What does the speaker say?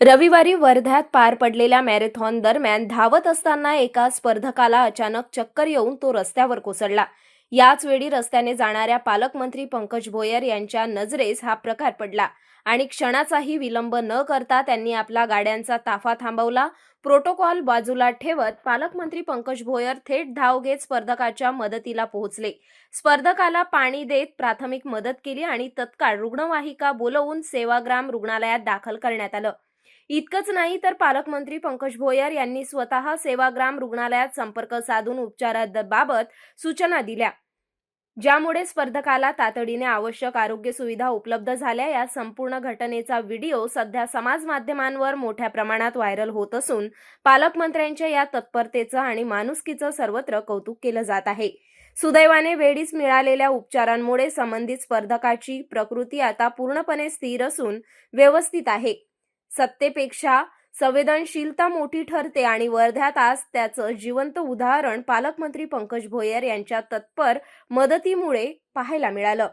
रविवारी वर्ध्यात पार पडलेल्या मॅरेथॉन दरम्यान धावत असताना एका स्पर्धकाला अचानक चक्कर येऊन तो रस्त्यावर कोसळला. याच वेळी रस्त्याने जाणाऱ्या पालकमंत्री पंकज भोयर यांच्या नजरेस हा प्रकार पडला आणि क्षणाचाही विलंब न करता त्यांनी आपला गाड्यांचा ताफा थांबवला. प्रोटोकॉल बाजूला ठेवत पालकमंत्री पंकज भोयर थेट धाव घेत स्पर्धकाच्या मदतीला पोहोचले. स्पर्धकाला पाणी देत प्राथमिक मदत केली आणि तत्काळ रुग्णवाहिका बोलवून सेवाग्राम रुग्णालयात दाखल करण्यात आलं. इतकंच नाही तर पालकमंत्री पंकज भोयर यांनी स्वतः सेवाग्राम रुग्णालयात संपर्क साधून उपचाराबाबत सूचना दिल्या. ज्यामुळे स्पर्धकाला तातडीने आवश्यक आरोग्य सुविधा उपलब्ध झाल्या. या संपूर्ण घटनेचा व्हिडिओ सध्या समाज माध्यमांवर मोठ्या प्रमाणात व्हायरल होत असून पालकमंत्र्यांच्या या तत्परतेचं आणि माणुसकीचं सर्वत्र कौतुक केलं जात आहे. सुदैवाने वेळीच मिळालेल्या उपचारांमुळे संबंधित स्पर्धकाची प्रकृती आता पूर्णपणे स्थिर असून व्यवस्थित आहे. सत्तेपेक्षा संवेदनशीलता मोठी ठरते आणि वर्ध्यात आज त्याचं जिवंत उदाहरण पालकमंत्री पंकज भोयर यांच्या तत्पर मदतीमुळे पाहायला मिळालं.